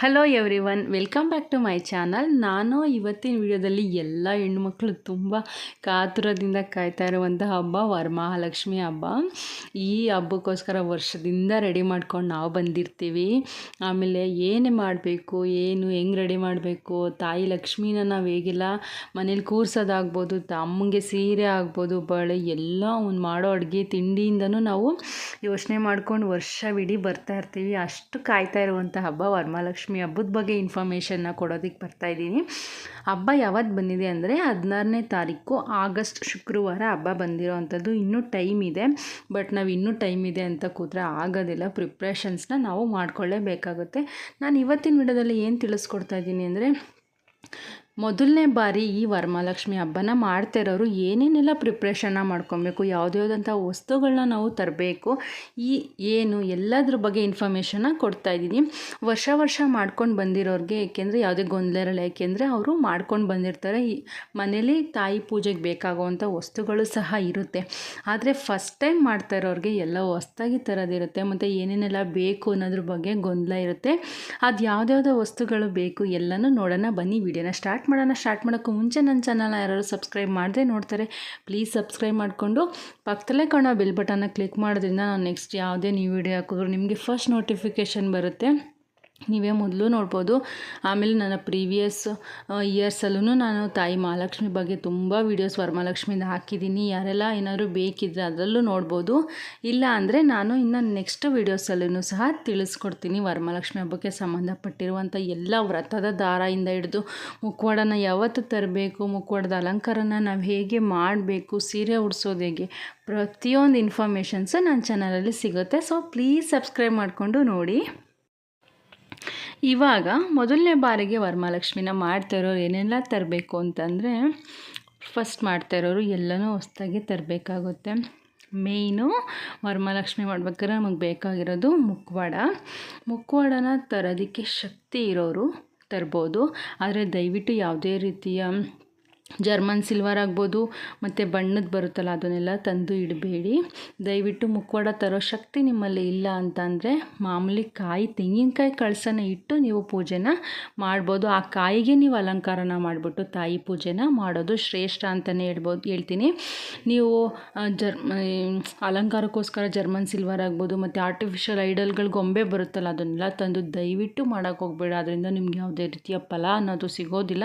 Hello everyone welcome back to my channel ನಾನು ಇವತ್ತಿನ ವಿಡಿಯೋದಲ್ಲಿ ಎಲ್ಲ ಹೆಣ್ಮಕ್ಳು ತುಂಬ ಕಾತುರದಿಂದ ಕಾಯ್ತಾ ಇರುವಂಥ ಹಬ್ಬ, ವರಮಹಾಲಕ್ಷ್ಮಿ ಹಬ್ಬ. ಈ ಹಬ್ಬಕ್ಕೋಸ್ಕರ ವರ್ಷದಿಂದ ರೆಡಿ ಮಾಡ್ಕೊಂಡು ನಾವು ಬಂದಿರ್ತೀವಿ. ಆಮೇಲೆ ಏನೇ ಮಾಡಬೇಕು, ಏನು, ಹೆಂಗೆ ರೆಡಿ ಮಾಡಬೇಕು, ತಾಯಿ ಲಕ್ಷ್ಮಿನ ನಾವು ಹೇಗೆಲ್ಲ ಮನೇಲಿ ಕೂರ್ಸೋದಾಗ್ಬೋದು ತಮ್ಮಗೆ ಸೀರೆ ಆಗ್ಬೋದು, ಬಳೆ ಎಲ್ಲ ಒಂದು ಮಾಡೋ ಅಡುಗೆ ತಿಂಡಿಯಿಂದನೂ ನಾವು ಯೋಚನೆ ಮಾಡ್ಕೊಂಡು ವರ್ಷವಿಡೀ ಬರ್ತಾ ಇರ್ತೀವಿ. ಅಷ್ಟು ಕಾಯ್ತಾ ಇರುವಂಥ ಹಬ್ಬ ವರಮಹಾಲಕ್ಷ್ಮಿ ಲಕ್ಷ್ಮಿ ಹಬ್ಬದ ಬಗ್ಗೆ ಇನ್ಫಾರ್ಮೇಷನ್ನ ಕೊಡೋದಕ್ಕೆ ಬರ್ತಾ ಇದ್ದೀನಿ. ಹಬ್ಬ ಯಾವತ್ತು ಬಂದಿದೆ ಅಂದರೆ ಹದಿನಾರನೇ ತಾರೀಕು ಆಗಸ್ಟ್ ಶುಕ್ರವಾರ ಹಬ್ಬ ಬಂದಿರೋ ಅಂಥದ್ದು ಇನ್ನೂ ಟೈಮ್ ಇದೆ. ಬಟ್ ನಾವು ಇನ್ನೂ ಟೈಮ್ ಇದೆ ಅಂತ ಕೂತ್ರೆ ಆಗೋದಿಲ್ಲ. ಪ್ರಿಪ್ರೇಷನ್ಸ್ನ ನಾವು ಮಾಡಿಕೊಳ್ಳೇಬೇಕಾಗುತ್ತೆ. ನಾನು ಇವತ್ತಿನ ವಿಡಿಯೋದಲ್ಲಿ ಏನು ತಿಳಿಸ್ಕೊಡ್ತಾ ಇದ್ದೀನಿ ಅಂದರೆ ಮೊದಲನೇ ಬಾರಿ ಈ ವರಮಹಾಲಕ್ಷ್ಮಿ ಹಬ್ಬನ ಮಾಡ್ತಿರೋರು ಏನೇನೆಲ್ಲ ಪ್ರಿಪ್ರೇಷನ್ನ ಮಾಡ್ಕೊಬೇಕು ಯಾವುದ್ಯಾವುದಂಥ ವಸ್ತುಗಳನ್ನ ನಾವು ತರಬೇಕು, ಈ ಏನು ಎಲ್ಲದ್ರ ಬಗ್ಗೆ ಇನ್ಫಾರ್ಮೇಷನ್ನ ಕೊಡ್ತಾ ಇದ್ದೀನಿ. ವರ್ಷ ವರ್ಷ ಮಾಡ್ಕೊಂಡು ಬಂದಿರೋರಿಗೆ, ಏಕೆಂದರೆ ಯಾವುದೇ ಗೊಂದಲ ಇರಲ್ಲ, ಏಕೆಂದರೆ ಅವರು ಮಾಡ್ಕೊಂಡು ಬಂದಿರ್ತಾರೆ. ಈ ಮನೇಲಿ ತಾಯಿ ಪೂಜೆಗೆ ಬೇಕಾಗುವಂಥ ವಸ್ತುಗಳು ಸಹ ಇರುತ್ತೆ. ಆದರೆ ಫಸ್ಟ್ ಟೈಮ್ ಮಾಡ್ತಾ ಇರೋರಿಗೆ ಎಲ್ಲ ಹೊಸ್ದಾಗಿ ತರೋದಿರುತ್ತೆ ಮತ್ತು ಏನೇನೆಲ್ಲ ಬೇಕು ಅನ್ನೋದ್ರ ಬಗ್ಗೆ ಗೊಂದಲ ಇರುತ್ತೆ. ಅದು ಯಾವುದ್ಯಾವುದೋ ವಸ್ತುಗಳು ಬೇಕು ಎಲ್ಲನೂ ನೋಡೋಣ. ಬನ್ನಿ, ವಿಡಿಯೋನ ಸ್ಟಾರ್ಟ್ ಮಾಡೋಣ. ಸ್ಟಾರ್ಟ್ ಮಾಡೋಕ್ಕೂ ಮುಂಚೆ ನನ್ನ ಚಾನಲ್ನ ಯಾರು ಸಬ್ಸ್ಕ್ರೈಬ್ ಮಾಡದೆ ನೋಡ್ತಾರೆ, ಪ್ಲೀಸ್ ಸಬ್ಸ್ಕ್ರೈಬ್ ಮಾಡಿಕೊಂಡು ಪಕ್ಕದಲ್ಲೇ ಕಾಣೋ ಬಿಲ್ ಬಟನ್ನ ಕ್ಲಿಕ್ ಮಾಡೋದ್ರಿಂದ ನಾನು ನೆಕ್ಸ್ಟ್ ಯಾವುದೇ ನೀವು ವಿಡಿಯೋ ಹಾಕಿದ್ರು ನಿಮಗೆ ಫಸ್ಟ್ ನೋಟಿಫಿಕೇಷನ್ ಬರುತ್ತೆ. ನೀವೇ ಮೊದಲು ನೋಡ್ಬೋದು. ಆಮೇಲೆ ನನ್ನ ಪ್ರೀವಿಯಸ್ ಇಯರ್ಸಲ್ಲೂ ನಾನು ತಾಯಿ ಮಹಾಲಕ್ಷ್ಮಿ ಬಗ್ಗೆ ತುಂಬ ವೀಡಿಯೋಸ್ ವರಮಹಾಲಕ್ಷ್ಮಿಯಿಂದ ಹಾಕಿದ್ದೀನಿ. ಯಾರೆಲ್ಲ ಏನಾದರೂ ಬೇಕಿದ್ರೆ ಅದರಲ್ಲೂ ನೋಡ್ಬೋದು. ಇಲ್ಲ ಅಂದರೆ ನಾನು ಇನ್ನು ನೆಕ್ಸ್ಟ್ ವೀಡಿಯೋಸಲ್ಲೂ ಸಹ ತಿಳಿಸ್ಕೊಡ್ತೀನಿ ವರಮಹಾಲಕ್ಷ್ಮಿ ಹಬ್ಬಕ್ಕೆ ಸಂಬಂಧಪಟ್ಟಿರುವಂಥ ಎಲ್ಲ ವ್ರತದ ದಾರದಿಂದ ಹಿಡಿದು ಮುಖವಾಡನ ಯಾವತ್ತು ತರಬೇಕು, ಮುಖವಾಡದ ಅಲಂಕಾರನ ನಾವು ಹೇಗೆ ಮಾಡಬೇಕು, ಸೀರೆ ಉಡಿಸೋದು ಹೇಗೆ, ಪ್ರತಿಯೊಂದು ಇನ್ಫಾರ್ಮೇಷನ್ಸು ನನ್ನ ಚಾನಲಲ್ಲಿ ಸಿಗುತ್ತೆ. ಸೊ ಪ್ಲೀಸ್ ಸಬ್ಸ್ಕ್ರೈಬ್ ಮಾಡಿಕೊಂಡು ನೋಡಿ. ಇವಾಗ ಮೊದಲನೇ ಬಾರಿಗೆ ವರಮಹಾಲಕ್ಷ್ಮಿನ ಮಾಡ್ತಾಯಿರೋರು ಏನೆಲ್ಲ ತರಬೇಕು ಅಂತಂದರೆ ಫಸ್ಟ್ ಮಾಡ್ತಾ ಇರೋರು ಎಲ್ಲನೂ ಹೊಸ್ದಾಗಿ ತರಬೇಕಾಗುತ್ತೆ. ಮೇಯ್ನು ವರಮಹಾಲಕ್ಷ್ಮಿ ಮಾಡ್ಬೇಕಾದ್ರೆ ನಮಗೆ ಬೇಕಾಗಿರೋದು ಮುಖವಾಡ ಮುಖವಾಡನ ತರೋದಕ್ಕೆ ಶಕ್ತಿ ಇರೋರು ತರ್ಬೋದು. ಆದರೆ ದಯವಿಟ್ಟು ಯಾವುದೇ ರೀತಿಯ ಜರ್ಮನ್ ಸಿಲ್ವರ್ ಆಗ್ಬೋದು, ಮತ್ತು ಬಣ್ಣದ ಬರುತ್ತಲ್ಲ, ಅದನ್ನೆಲ್ಲ ತಂದು ಇಡಬೇಡಿ. ದಯವಿಟ್ಟು ಮುಖವಾಡ ತರೋ ಶಕ್ತಿ ನಿಮ್ಮಲ್ಲಿ ಇಲ್ಲ ಅಂತಂದರೆ, ಮಾಮೂಲಿ ಕಾಯಿ ತೆಂಗಿನಕಾಯಿ ಕಳಸನ ಇಟ್ಟು ನೀವು ಪೂಜೆನ ಮಾಡ್ಬೋದು. ಆ ಕಾಯಿಗೆ ನೀವು ಅಲಂಕಾರನ ಮಾಡಿಬಿಟ್ಟು ತಾಯಿ ಪೂಜೆನ ಮಾಡೋದು ಶ್ರೇಷ್ಠ ಅಂತಲೇ ಹೇಳ್ಬೋದು, ಹೇಳ್ತೀನಿ. ನೀವು ಜರ್ ಅಲಂಕಾರಕ್ಕೋಸ್ಕರ ಜರ್ಮನ್ ಸಿಲ್ವರ್ ಆಗ್ಬೋದು, ಮತ್ತು ಆರ್ಟಿಫಿಷಿಯಲ್ ಐಡಲ್ಗಳು ಗೊಂಬೆ ಬರುತ್ತಲ್ಲ, ಅದನ್ನೆಲ್ಲ ತಂದು ದಯವಿಟ್ಟು ಮಾಡೋಕ್ಕೆ ಹೋಗ್ಬೇಡ. ಅದರಿಂದ ನಿಮ್ಗೆ ಯಾವುದೇ ರೀತಿಯ ಫಲ ಅನ್ನೋದು ಸಿಗೋದಿಲ್ಲ.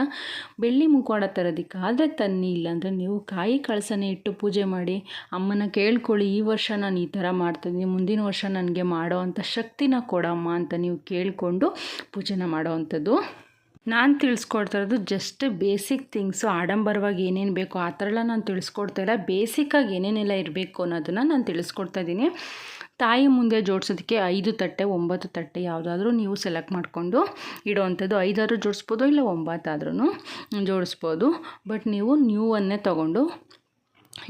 ಬೆಳ್ಳಿ ಮುಖವಾಡ ತರೋದಕ್ಕೆ ಆದರೆ ತನ್ನಿ ಇಲ್ಲಾಂದರೆ ನೀವು ಕಾಯಿ ಕಳಸನೇ ಇಟ್ಟು ಪೂಜೆ ಮಾಡಿ ಅಮ್ಮನ ಕೇಳ್ಕೊಳ್ಳಿ, ಈ ವರ್ಷ ನಾನು ಈ ಥರ ಮಾಡ್ತಿದ್ದೀನಿ, ಮುಂದಿನ ವರ್ಷ ನನಗೆ ಮಾಡೋ ಅಂಥ ಶಕ್ತಿನ ಕೊಡಮ್ಮ ಅಂತ ನೀವು ಕೇಳಿಕೊಂಡು ಪೂಜೆನ ಮಾಡೋ ಅಂಥದ್ದು. ನಾನು ತಿಳಿಸ್ಕೊಡ್ತಾ ಇರೋದು ಜಸ್ಟ್ ಬೇಸಿಕ್ ಥಿಂಗ್ಸು ಆಡಂಬರವಾಗಿ ಏನೇನು ಬೇಕೋ ಆ ಥರ ಎಲ್ಲ ನಾನು ತಿಳಿಸ್ಕೊಡ್ತಾ ಇಲ್ಲ ಬೇಸಿಕ್ಕಾಗಿ ಏನೇನೆಲ್ಲ ಇರಬೇಕು ಅನ್ನೋದನ್ನು ನಾನು ತಿಳಿಸ್ಕೊಡ್ತಾ ಇದ್ದೀನಿ. ತಾಯಿ ಮುಂದೆ ಜೋಡಿಸೋದಕ್ಕೆ ಐದು ತಟ್ಟೆ, ಒಂಬತ್ತು ತಟ್ಟೆ ಯಾವುದಾದ್ರೂ ನೀವು ಸೆಲೆಕ್ಟ್ ಮಾಡಿಕೊಂಡು ಇಡೋವಂಥದ್ದು ಐದಾದ್ರೂ ಜೋಡಿಸ್ಬೋದು ಇಲ್ಲ ಒಂಬತ್ತಾದ್ರೂ ಜೋಡಿಸ್ಬೋದು. ಬಟ್ ನೀವು ನ್ಯೂವನ್ನೇ ತೊಗೊಂಡು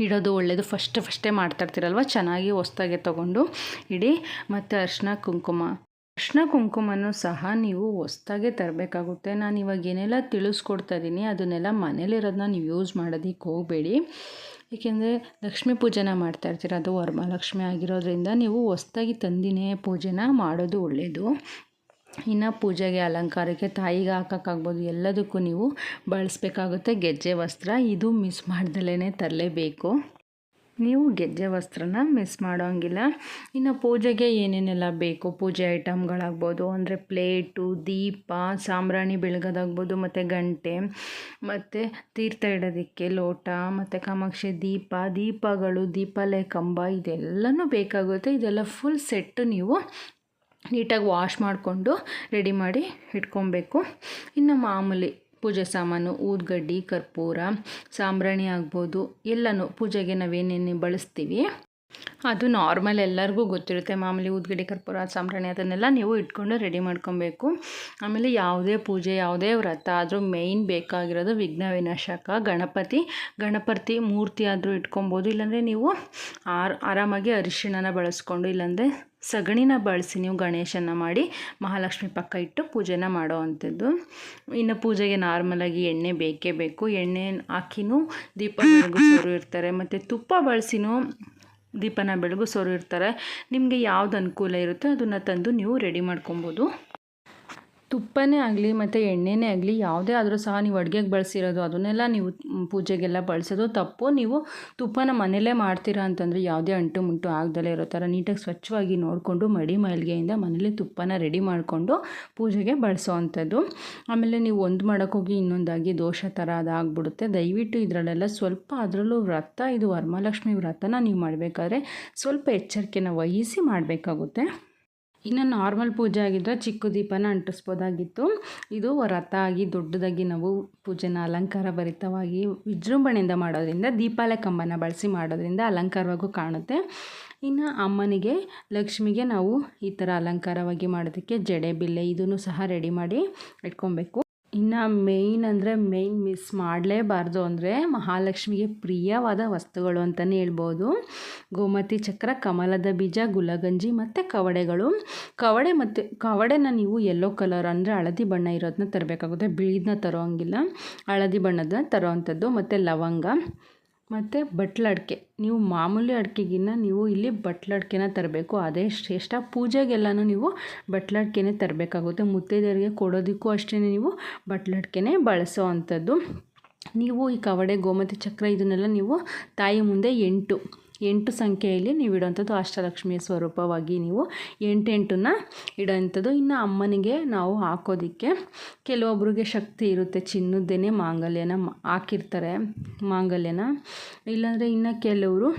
ಇಡೋದು ಒಳ್ಳೆಯದು ಫಸ್ಟ್ ಫಸ್ಟೇ ಮಾಡ್ತಾಯಿರ್ತೀರಲ್ವ ಚೆನ್ನಾಗಿ ಹೊಸ್ದಾಗೆ ತೊಗೊಂಡು ಇಡಿ. ಮತ್ತು ಅರ್ಶಿನ ಕುಂಕುಮ. ಅರ್ಶಿನ ಕುಂಕುಮನೂ ಸಹ ನೀವು ಹೊಸ್ದಾಗೆ ತರಬೇಕಾಗುತ್ತೆ. ನಾನು ಇವಾಗ ಏನೆಲ್ಲ ತಿಳಿಸ್ಕೊಡ್ತಾ ಇದ್ದೀನಿ ಅದನ್ನೆಲ್ಲ ಮನೇಲಿರೋದನ್ನ ನೀವು ಯೂಸ್ ಮಾಡೋದಕ್ಕೆ ಹೋಗಬೇಡಿ. ಏಕೆಂದರೆ ಲಕ್ಷ್ಮೀ ಪೂಜೆನ ಮಾಡ್ತಾ ಇರ್ತೀರ, ಅದು ವರಮಹಾಲಕ್ಷ್ಮಿ ಆಗಿರೋದ್ರಿಂದ ನೀವು ಹೊಸ್ದಾಗಿ ತಂದಿನೇ ಪೂಜೆನ ಮಾಡೋದು ಒಳ್ಳೆಯದು ಇನ್ನು ಪೂಜೆಗೆ ಅಲಂಕಾರಕ್ಕೆ ತಾಯಿಗೆ ಹಾಕೋಕ್ಕಾಗ್ಬೋದು, ಎಲ್ಲದಕ್ಕೂ ನೀವು ಬಳಸಬೇಕಾಗುತ್ತೆ ಗೆಜ್ಜೆ, ವಸ್ತ್ರ. ಇದು ಮಿಸ್ ಮಾಡ್ದಲೇ ತರಲೇಬೇಕು. ನೀವು ಗೆಜ್ಜೆ ವಸ್ತ್ರನ ಮಿಸ್ ಮಾಡೋಂಗಿಲ್ಲ. ಇನ್ನು ಪೂಜೆಗೆ ಏನೇನೆಲ್ಲ ಬೇಕು? ಪೂಜೆ ಐಟಮ್ಗಳಾಗ್ಬೋದು ಅಂದರೆ ಪ್ಲೇಟು ದೀಪ, ಸಾಂಬ್ರಾಣಿ ಬೆಳಗೋದಾಗ್ಬೋದು, ಮತ್ತು ಗಂಟೆ, ಮತ್ತು ತೀರ್ಥ ಇಡೋದಕ್ಕೆ ಲೋಟ, ಮತ್ತು ಕಾಮಾಕ್ಷಿ ದೀಪ, ದೀಪಗಳು ದೀಪಾಲಯ ಕಂಬ, ಇದೆಲ್ಲನೂ ಬೇಕಾಗುತ್ತೆ. ಇದೆಲ್ಲ ಫುಲ್ ಸೆಟ್ಟು ನೀವು ನೀಟಾಗಿ ವಾಶ್ ಮಾಡಿಕೊಂಡು ರೆಡಿ ಮಾಡಿ ಇಟ್ಕೊಬೇಕು. ಇನ್ನು ಮಾಮೂಲಿ ಪೂಜೆ ಸಾಮಾನು ಊದ್ಗಡ್ಡಿ ಕರ್ಪೂರ ಸಾಂಬ್ರಾಣಿ ಆಗ್ಬೋದು ಎಲ್ಲನೂ ಪೂಜೆಗೆ ನಾವೇನೇನು ಬಳಸ್ತೀವಿ. ಅದು ನಾರ್ಮಲ್ ಎಲ್ಲರಿಗೂ ಗೊತ್ತಿರುತ್ತೆ. ಮಾಮೂಲಿ ಉದ್ಗಡಿ ಕರ್ಪೂರ, ಸಾಂಬ್ರಾಣಿ ಅದನ್ನೆಲ್ಲ ನೀವು ಇಟ್ಕೊಂಡು ರೆಡಿ ಮಾಡ್ಕೊಬೇಕು. ಆಮೇಲೆ ಯಾವುದೇ ಪೂಜೆ, ಯಾವುದೇ ವ್ರತ ಆದರೂ ಮೇಯ್ನ್ ಬೇಕಾಗಿರೋದು ವಿಘ್ನ, ವಿನಾಶಕ, ಗಣಪತಿ. ಗಣಪತಿ ಮೂರ್ತಿ ಆದರೂ ಇಟ್ಕೊಬೋದು. ಇಲ್ಲಾಂದರೆ ನೀವು ಆರ್, ಆರಾಮಾಗಿ ಅರಿಶಿಣನ ಬಳಸ್ಕೊಂಡು ಇಲ್ಲಾಂದರೆ ಸಗಣಿನ ಬಳಸಿ ನೀವು ಗಣೇಶನ ಮಾಡಿ ಮಹಾಲಕ್ಷ್ಮಿ ಪಕ್ಕ ಇಟ್ಟು ಪೂಜೆನ ಮಾಡೋ ಅಂಥದ್ದು. ಇನ್ನು ಪೂಜೆಗೆ ನಾರ್ಮಲಾಗಿ ಎಣ್ಣೆ ಬೇಕೇ ಬೇಕು. ಎಣ್ಣೆ ಹಾಕಿನೂ ದೀಪ ಇರ್ತಾರೆ. ಮತ್ತು ತುಪ್ಪ ಬಳಸಿನೂ ದೀಪನ ಬೆಳಗಿಸೋರು ಇರ್ತಾರೆ ನಿಮಗೆ ಯಾವ್ದು ಅನುಕೂಲ ಇರುತ್ತೆ ಅದನ್ನು ತಂದು ನೀವು ರೆಡಿ ಮಾಡ್ಕೊಬೋದು. ತುಪ್ಪನೇ ಆಗಲಿ ಮತ್ತು ಎಣ್ಣೆನೇ ಆಗಲಿ ಯಾವುದೇ ಆದರೂ ಸಹ ನೀವು ಅಡುಗೆಗೆ ಬಳಸಿರೋದು, ಅದನ್ನೆಲ್ಲ ನೀವು ಪೂಜೆಗೆಲ್ಲ ಬಳಸೋದು ತಪ್ಪು. ನೀವು ತುಪ್ಪನ ಮನೆಯಲ್ಲೇ ಮಾಡ್ತೀರಾ ಅಂತಂದರೆ ಯಾವುದೇ ಅಂಟು ಮುಂಟು ಆಗ್ದಲೇ ಇರೋ ಥರ ನೀಟಾಗಿ ಸ್ವಚ್ಛವಾಗಿ ನೋಡಿಕೊಂಡು ಮಡಿ ಮೈಲ್ಗೆಯಿಂದ ಮನೇಲಿ ತುಪ್ಪನ ರೆಡಿ ಮಾಡಿಕೊಂಡು ಪೂಜೆಗೆ ಬಳಸೋ ಅಂಥದ್ದು ಆಮೇಲೆ ನೀವು ಒಂದು ಮಾಡೋಕ್ಕೋಗಿ ಇನ್ನೊಂದಾಗಿ ದೋಷ ಥರ ಅದಾಗ್ಬಿಡುತ್ತೆ. ದಯವಿಟ್ಟು ಇದರಲ್ಲೆಲ್ಲ ಸ್ವಲ್ಪ ಅದರಲ್ಲೂ ವ್ರತ, ಇದು ವರಮಹಾಲಕ್ಷ್ಮಿ ವ್ರತನ ನೀವು ಮಾಡಬೇಕಾದ್ರೆ ಸ್ವಲ್ಪ ಎಚ್ಚರಿಕೆನ ವಹಿಸಿ ಮಾಡಬೇಕಾಗುತ್ತೆ. ಇನ್ನು ನಾರ್ಮಲ್ ಪೂಜೆ ಆಗಿದ್ದರೆ ಚಿಕ್ಕ ದೀಪನ ಅಂಟಿಸ್ಬೋದಾಗಿತ್ತು. ಇದು ವ್ರತ ಆಗಿ ದೊಡ್ಡದಾಗಿ ನಾವು ಪೂಜೆನ ಅಲಂಕಾರ ಭರಿತವಾಗಿ ವಿಜೃಂಭಣೆಯಿಂದ ಮಾಡೋದ್ರಿಂದ ದೀಪಾಲಯ ಕಂಬನ ಬಳಸಿ ಮಾಡೋದ್ರಿಂದ ಅಲಂಕಾರವಾಗೂ ಕಾಣುತ್ತೆ. ಇನ್ನು ಅಮ್ಮನಿಗೆ, ಲಕ್ಷ್ಮಿಗೆ ನಾವು ಈ ಥರ ಅಲಂಕಾರವಾಗಿ ಮಾಡೋದಕ್ಕೆ ಜಡೆ, ಬಿಲ್ಲೆ ಇದನ್ನು ಸಹ ರೆಡಿ ಮಾಡಿ ಇಟ್ಕೊಬೇಕು. ಇನ್ನು ಮೇಯ್ನ್ ಅಂದರೆ ಮೇಯ್ನ್ ಮಿಸ್ ಮಾಡಲೇಬಾರ್ದು ಅಂದರೆ ಮಹಾಲಕ್ಷ್ಮಿಗೆ ಪ್ರಿಯವಾದ ವಸ್ತುಗಳು ಅಂತಲೇ ಹೇಳ್ಬೋದು. ಗೋಮತಿ ಚಕ್ರ, ಕಮಲದ ಬೀಜ, ಗುಲಗಂಜಿ ಮತ್ತು ಕವಡೆಗಳು. ಕವಡೆ ಮತ್ತು, ಕವಡೆನ ನೀವು ಯೆಲ್ಲೋ ಕಲರ್ ಅಂದರೆ ಹಳದಿ ಬಣ್ಣ ಇರೋದನ್ನ ತರಬೇಕಾಗುತ್ತೆ. ಬಿಳಿದನ್ನ ತರೋ ಹಂಗಿಲ್ಲ ಹಳದಿ ಬಣ್ಣದ ತರೋ ಅಂಥದ್ದು ಮತ್ತು ಲವಂಗ. ಮತ್ತು ಬಟ್ಲಡಿಕೆ ನೀವು ಮಾಮೂಲಿ ಅಡಿಕೆಗಿನ್ನ ನೀವು ಇಲ್ಲಿ ಬಟ್ಲಡಿಕೆನ ತರಬೇಕು. ಅದೇ ಶ್ರೇಷ್ಠ ಪೂಜೆಗೆಲ್ಲನೂ ನೀವು ಬಟ್ಲಡಿಕೆನೇ ತರಬೇಕಾಗುತ್ತೆ. ಮುತ್ತೈದೆಯರಿಗೆ ಕೊಡೋದಕ್ಕೂ ಅಷ್ಟೇ ನೀವು ಬಟ್ಲಡಿಕೆನೇ ಬಳಸೋ ನೀವು ಈ ಕವಡೆ, ಗೋಮತಿ ಚಕ್ರ ಇದನ್ನೆಲ್ಲ ನೀವು ತಾಯಿ ಮುಂದೆ ಎಂಟು. ಎಂಟು ಸಂಖ್ಯೆಯಲ್ಲಿ ನೀವು ಇಡೋವಂಥದ್ದು ಅಷ್ಟಲಕ್ಷ್ಮಿಯ ಸ್ವರೂಪವಾಗಿ ನೀವು ಎಂಟೆಂಟನ್ನ ಇಡೋವಂಥದ್ದು ಇನ್ನು ಅಮ್ಮನಿಗೆ ನಾವು ಹಾಕೋದಕ್ಕೆ ಕೆಲವೊಬ್ರಿಗೆ ಶಕ್ತಿ ಇರುತ್ತೆ. ಚಿನ್ನದ್ದೇನೆ ಮಾಂಗಲ್ಯನ ಹಾಕಿರ್ತಾರೆ ಮಾಂಗಲ್ಯನ. ಇಲ್ಲಾಂದರೆ ಇನ್ನು ಕೆಲವರು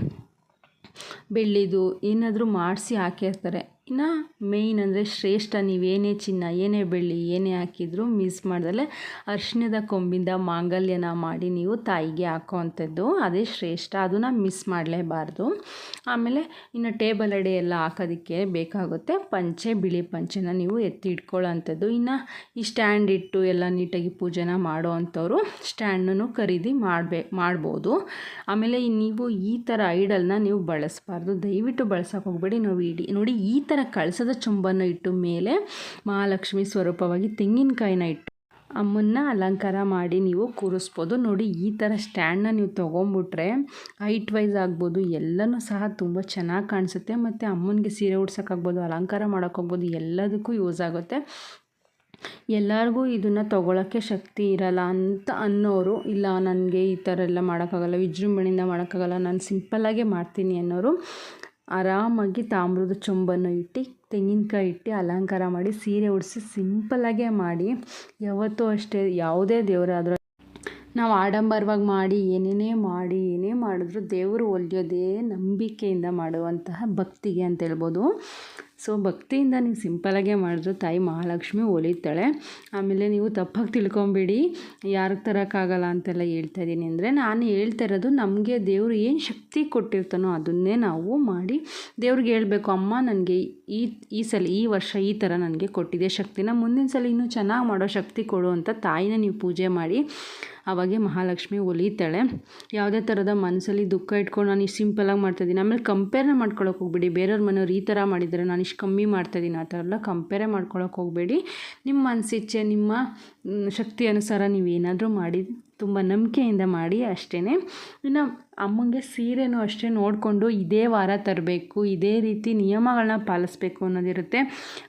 ಬೆಳ್ಳಿದು ಏನಾದರೂ ಮಾಡಿಸಿ ಹಾಕಿರ್ತಾರೆ. ಇನ್ನು ಮೇಯ್ನ್ ಅಂದರೆ ಶ್ರೇಷ್ಠ ನೀವೇನೇ ಚಿನ್ನ, ಏನೇ ಬೆಳ್ಳಿ, ಏನೇ ಹಾಕಿದರೂ ಮಿಸ್ ಮಾಡ್ದಲೆ ಅರಿಶಿಣದ ಕೊಂಬಿಂದ ಮಾಂಗಲ್ಯನ ಮಾಡಿ ನೀವು ತಾಯಿಗೆ ಹಾಕೋವಂಥದ್ದು ಅದೇ ಶ್ರೇಷ್ಠ, ಅದನ್ನು ಮಿಸ್ ಮಾಡಲೇಬಾರ್ದು. ಆಮೇಲೆ ಇನ್ನು ಟೇಬಲ್ ಅಡಿ ಎಲ್ಲ ಹಾಕೋದಕ್ಕೆ ಬೇಕಾಗುತ್ತೆ ಪಂಚೆ, ಬಿಳಿ ಪಂಚೆನ ನೀವು ಎತ್ತಿ ಇಟ್ಕೊಳ್ಳೋವಂಥದ್ದು. ಇನ್ನು ಈ ಸ್ಟ್ಯಾಂಡ್ ಇಟ್ಟು ಎಲ್ಲ ನೀಟಾಗಿ ಪೂಜೆನ ಮಾಡೋ ಅಂಥವ್ರು ಸ್ಟ್ಯಾಂಡನ್ನು ಖರೀದಿ ಮಾಡಬೇ, ಮಾಡ್ಬೋದು. ಆಮೇಲೆ ನೀವು ಈ ಥರ ಐಡಲ್ನ ನೀವು ಬಳಸಬಾರ್ದು. ದಯವಿಟ್ಟು ಬಳಸೋಕೆ ಹೋಗಬೇಡಿ. ನಾವು ಇಡೀ, ನೋಡಿ ಈ ಥರ ಕಳಸದ ಚೊಂಬನ್ನು ಇಟ್ಟು ಮೇಲೆ ಮಹಾಲಕ್ಷ್ಮಿ ಸ್ವರೂಪವಾಗಿ ತೆಂಗಿನಕಾಯಿನ ಇಟ್ಟು ಅಮ್ಮನ್ನ ಅಲಂಕಾರ ಮಾಡಿ ನೀವು ಕೂರಿಸ್ಬೋದು. ನೋಡಿ, ಈ ಥರ ಸ್ಟ್ಯಾಂಡನ್ನ ನೀವು ತೊಗೊಂಬಿಟ್ರೆ ಹೈಟ್ ವೈಸ್ ಆಗ್ಬೋದು, ಎಲ್ಲನೂ ಸಹ ತುಂಬ ಚೆನ್ನಾಗಿ ಕಾಣಿಸುತ್ತೆ. ಮತ್ತು ಅಮ್ಮನಿಗೆ ಸೀರೆ ಉಡ್ಸೋಕ್ಕಾಗ್ಬೋದು, ಅಲಂಕಾರ ಮಾಡೋಕ್ಕಾಗ್ಬೋದು, ಎಲ್ಲದಕ್ಕೂ ಯೂಸ್ ಆಗುತ್ತೆ. ಎಲ್ಲರಿಗೂ ಇದನ್ನು ತೊಗೊಳಕ್ಕೆ ಶಕ್ತಿ ಇರಲ್ಲ ಅಂತ ಅನ್ನೋರು, ಇಲ್ಲ ನನಗೆ ಈ ಥರ ಎಲ್ಲ ಮಾಡೋಕ್ಕಾಗಲ್ಲ, ವಿಜೃಂಭಣೆಯಿಂದ ಮಾಡೋಕ್ಕಾಗಲ್ಲ, ನಾನು ಸಿಂಪಲ್ಲಾಗೆ ಮಾಡ್ತೀನಿ ಅನ್ನೋರು ಆರಾಮಾಗಿ ತಾಮ್ರದ ಚೊಂಬನ್ನು ಇಟ್ಟು, ತೆಂಗಿನಕಾಯಿ ಇಟ್ಟು ಅಲಂಕಾರ ಮಾಡಿ, ಸೀರೆ ಉಡಿಸಿ ಸಿಂಪಲ್ಲಾಗೇ ಮಾಡಿ. ಯಾವತ್ತೂ ಅಷ್ಟೇ, ಯಾವುದೇ ದೇವರಾದರೂ ನಾವು ಆಡಂಬರವಾಗಿ ಮಾಡಿ, ಏನೇನೇ ಮಾಡಿ, ಏನೇ ಮಾಡಿದ್ರು ದೇವರು ಒಲಿಯೋದೇ ನಂಬಿಕೆಯಿಂದ ಮಾಡುವಂತಹ ಭಕ್ತಿಗೆ ಅಂತ ಹೇಳ್ಬೋದು. ಸೊ ಭಕ್ತಿಯಿಂದ ನೀವು ಸಿಂಪಲಾಗೇ ಮಾಡಿದ್ರು ತಾಯಿ ಮಹಾಲಕ್ಷ್ಮಿ ಒಲಿತಾಳೆ. ಆಮೇಲೆ ನೀವು ತಪ್ಪಾಗಿ ತಿಳ್ಕೊಂಬಿಡಿ ಯಾರಿಗೆ ತರೋಕ್ಕಾಗಲ್ಲ ಅಂತೆಲ್ಲ ಹೇಳ್ತಾ ಇದ್ದೀನಿ ಅಂದರೆ ನಾನು ಹೇಳ್ತಾ ಇರೋದು ನಮಗೆ ದೇವರು ಏನು ಶಕ್ತಿ ಕೊಟ್ಟಿರ್ತಾನೋ ಅದನ್ನೇ ನಾವು ಮಾಡಿ ದೇವ್ರಿಗೆ ಹೇಳಬೇಕು, ಅಮ್ಮ, ನನಗೆ ಈ ಈ ಸಲ, ಈ ವರ್ಷ ಈ ಥರ ನನಗೆ ಕೊಟ್ಟಿದೆ ಶಕ್ತಿನ ಮುಂದಿನ ಸಲ ಇನ್ನೂ ಚೆನ್ನಾಗಿ ಮಾಡೋ ಶಕ್ತಿ ಕೊಡು ಅಂತ ತಾಯಿನ ನೀವು ಪೂಜೆ ಮಾಡಿ. ಅವಾಗೆ ಮಹಾಲಕ್ಷ್ಮಿ ಒಲಿತಾಳೆ. ಯಾವುದೇ ಥರದ ಮನಸ್ಸಲ್ಲಿ ದುಃಖ ಇಟ್ಕೊಂಡು ನಾನು ಇಷ್ಟು ಸಿಂಪಲಾಗಿ ಮಾಡ್ತಾಯಿದ್ದೀನಿ ಆಮೇಲೆ ಕಂಪೇರ್ನ ಮಾಡ್ಕೊಳಕ್ಕೆ ಹೋಗ್ಬೇಡಿ. ಬೇರೆಯವ್ರ ಮನೆಯವ್ರು ಈ ಥರ ಮಾಡಿದರೆ ನಾನು ಇಷ್ಟು ಕಮ್ಮಿ ಮಾಡ್ತಾಯಿದ್ದೀನಿ ಆ ಥರ ಎಲ್ಲ ಕಂಪೇರೇ ಮಾಡ್ಕೊಳಕ್ಕೆ ಹೋಗಬೇಡಿ. ನಿಮ್ಮ ಮನಸ್ಸಿಚ್ಛೆ ನಿಮ್ಮ ಶಕ್ತಿ ಅನುಸಾರ ನೀವು ಏನಾದರೂ ಮಾಡಿ, ತುಂಬ ನಂಬಿಕೆಯಿಂದ ಮಾಡಿ ಅಷ್ಟೇ ಇನ್ನು ಅಮ್ಮಂಗೆ ಸೀರೆನೂ ಅಷ್ಟೇ ನೋಡಿಕೊಂಡು ಇದೇ ವಾರ ತರಬೇಕು, ಇದೇ ರೀತಿ ನಿಯಮಗಳನ್ನ ಪಾಲಿಸ್ಬೇಕು ಅನ್ನೋದಿರುತ್ತೆ.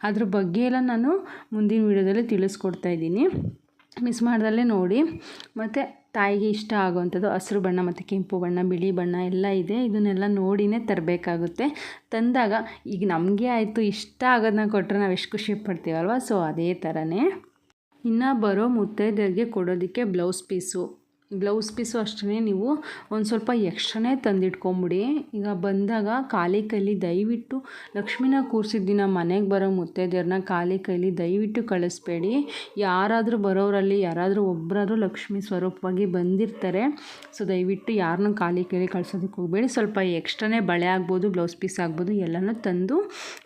ಅದ್ರ ಬಗ್ಗೆ ಎಲ್ಲ ನಾನು ಮುಂದಿನ ವಿಡಿಯೋದಲ್ಲಿ ತಿಳಿಸ್ಕೊಡ್ತಾ ಇದ್ದೀನಿ. ಮಿಸ್ ಮಾಡ್ದಲ್ಲೇ ನೋಡಿ. ಮತ್ತು ತಾಯಿಗೆ ಇಷ್ಟ ಆಗುವಂಥದ್ದು ಹಸಿರು ಬಣ್ಣ ಮತ್ತು ಕೆಂಪು ಬಣ್ಣ, ಬಿಳಿ ಬಣ್ಣ ಎಲ್ಲ ಇದೆ. ಇದನ್ನೆಲ್ಲ ನೋಡಿನೇ ತರಬೇಕಾಗುತ್ತೆ. ತಂದಾಗ ಈಗ ನಮಗೆ ಆಯಿತು, ಇಷ್ಟ ಆಗೋದನ್ನ ಕೊಟ್ಟರೆ ನಾವು ಎಷ್ಟು ಖುಷಿ ಪಡ್ತೀವಲ್ವ? ಸೊ ಅದೇ ಥರನೇ ಇನ್ನು ಬರೋ ಮುತ್ತೈದೆಯರಿಗೆ ಕೊಡೋದಕ್ಕೆ ಬ್ಲೌಸ್ ಪೀಸು ಬ್ಲೌಸ್ ಪೀಸು ಅಷ್ಟೇ ನೀವು ಒಂದು ಸ್ವಲ್ಪ ಎಕ್ಸ್ಟ್ರಾನೇ ತಂದಿಟ್ಕೊಂಬಿಡಿ. ಈಗ ಬಂದಾಗ ಖಾಲಿ ಕೈಲಿ ದಯವಿಟ್ಟು ಲಕ್ಷ್ಮಿನ ಕೂರಿಸಿದ ದಿನ ಮನೆಗೆ ಬರೋ ಮುತ್ತೈದೆಯರನ್ನ ಖಾಲಿ ಕೈಲಿ ದಯವಿಟ್ಟು ಕಳಿಸ್ಬೇಡಿ. ಯಾರಾದರೂ ಬರೋರಲ್ಲಿ ಯಾರಾದರೂ ಒಬ್ಬರಾದ್ರೂ ಲಕ್ಷ್ಮಿ ಸ್ವರೂಪವಾಗಿ ಬಂದಿರ್ತಾರೆ. ಸೊ ದಯವಿಟ್ಟು ಯಾರನ್ನೂ ಖಾಲಿ ಕೈಲಿ ಕಳ್ಸೋದಕ್ಕೆ ಹೋಗಬೇಡಿ. ಸ್ವಲ್ಪ ಎಕ್ಸ್ಟ್ರಾನೇ ಬಳೆ ಆಗ್ಬೋದು, ಬ್ಲೌಸ್ ಪೀಸ್ ಆಗ್ಬೋದು, ಎಲ್ಲನೂ ತಂದು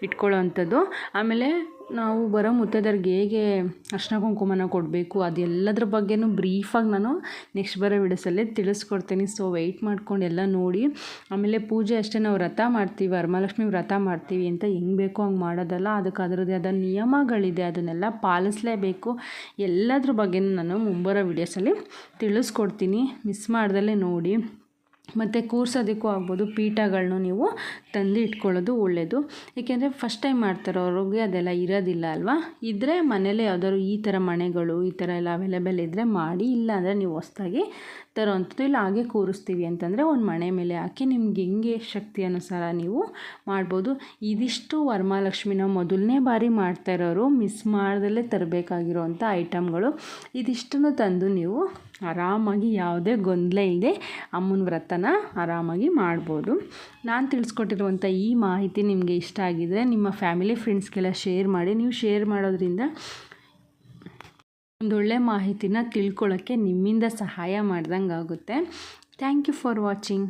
ಇಟ್ಕೊಳ್ಳೋ ಅಂಥದ್ದು ಆಮೇಲೆ ನಾವು ಬರೋ ಮುತ್ತೈದೆಯರಿಗೆ ಹೇಗೆ ಅರ್ಶಿನ ಕುಂಕುಮನ ಕೊಡಬೇಕು, ಅದೆಲ್ಲದ್ರ ಬಗ್ಗೆಯೂ ಬ್ರೀಫಾಗಿ ನಾನು ನೆಕ್ಸ್ಟ್ ಬರೋ ವಿಡಿಯೋಸಲ್ಲೇ ತಿಳಿಸ್ಕೊಡ್ತೀನಿ. ಸೊ ವೆಯ್ಟ್ ಮಾಡ್ಕೊಂಡು ಎಲ್ಲ ನೋಡಿ. ಆಮೇಲೆ ಪೂಜೆ ಅಷ್ಟೇ ನಾವು ವ್ರತ ಮಾಡ್ತೀವಿ, ವರಮಹಾಲಕ್ಷ್ಮಿ ವ್ರತ ಮಾಡ್ತೀವಿ ಅಂತ ಹೆಂಗೆ ಬೇಕೋ ಹಂಗೆ ಮಾಡೋದಲ್ಲ ಅದಕ್ಕೆ ಅದರದ್ದೇ ಆದ ನಿಯಮಗಳಿದೆ, ಅದನ್ನೆಲ್ಲ ಪಾಲಿಸಲೇಬೇಕು. ಎಲ್ಲದ್ರ ಬಗ್ಗೆಯೂ ನಾನು ಮುಂಬರೋ ವಿಡಿಯೋಸಲ್ಲಿ ತಿಳಿಸ್ಕೊಡ್ತೀನಿ. ಮಿಸ್ ಮಾಡ್ದಲ್ಲೇ ನೋಡಿ. ಮತ್ತು ಕೂರ್ಸೋದಕ್ಕೂ ಆಗ್ಬೋದು ಪೀಠಗಳನ್ನೂ ನೀವು ತಂದು ಇಟ್ಕೊಳ್ಳೋದು ಒಳ್ಳೆಯದು ಏಕೆಂದರೆ ಫಸ್ಟ್ ಟೈಮ್ ಮಾಡ್ತಾರೋರಿಗೆ ಅದೆಲ್ಲ ಇರೋದಿಲ್ಲ ಅಲ್ವಾ? ಇದ್ದರೆ ಮನೇಲೆ ಯಾವ್ದಾದ್ರು ಈ ಥರ ಮಣೆಗಳು ಈ ಥರ ಎಲ್ಲ ಅವೈಲೇಬಲ್ ಇದ್ದರೆ ಮಾಡಿ ಇಲ್ಲ ಅಂದರೆ ನೀವು ಹೊಸ್ದಾಗಿ ತರೋವಂಥದ್ದು ಇಲ್ಲ, ಹಾಗೆ ಕೂರಿಸ್ತೀವಿ ಅಂತಂದರೆ ಒಂದು ಮಣೆ ಮೇಲೆ ಹಾಕಿ ನಿಮ್ಗೆ ಹೆಂಗೆ ಶಕ್ತಿ ಅನುಸಾರ ನೀವು ಮಾಡ್ಬೋದು. ಇದಿಷ್ಟು ವರಮಹಾಲಕ್ಷ್ಮಿನ ಮೊದಲನೇ ಬಾರಿ ಮಾಡ್ತಾ ಇರೋರು ಮಿಸ್ ಮಾಡ್ದಲ್ಲೇ ತರಬೇಕಾಗಿರೋವಂಥ ಐಟಮ್ಗಳು ಇದಿಷ್ಟನ್ನು ತಂದು ನೀವು ಆರಾಮಾಗಿ ಯಾವುದೇ ಗೊಂದಲ ಇಲ್ಲದೆ ಅಮ್ಮನ ವ್ರತನ ಆರಾಮಾಗಿ ಮಾಡ್ಬೋದು. ನಾನು ತಿಳಿಸ್ಕೊಟ್ಟಿರುವಂಥ ಈ ಮಾಹಿತಿ ನಿಮಗೆ ಇಷ್ಟ ಆಗಿದರೆ ನಿಮ್ಮ ಫ್ಯಾಮಿಲಿ ಫ್ರೆಂಡ್ಸ್ಗೆಲ್ಲ ಶೇರ್ ಮಾಡಿ. ನೀವು ಶೇರ್ ಮಾಡೋದ್ರಿಂದ ಒಂದೊಳ್ಳೆ ಮಾಹಿತಿನ ತಿಳ್ಕೊಳ್ಳೋಕ್ಕೆ ನಿಮ್ಮಿಂದ ಸಹಾಯ ಮಾಡ್ದಂಗೆ ಆಗುತ್ತೆ ಥ್ಯಾಂಕ್ ಯು ಫಾರ್ ವಾಚಿಂಗ್